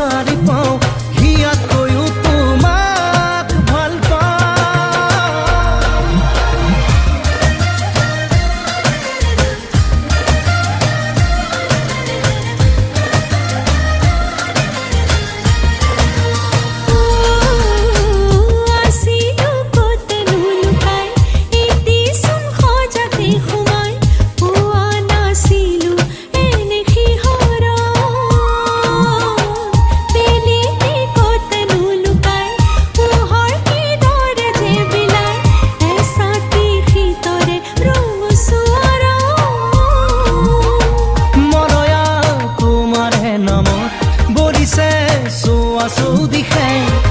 விசாரிப்பான் सुअसुधि है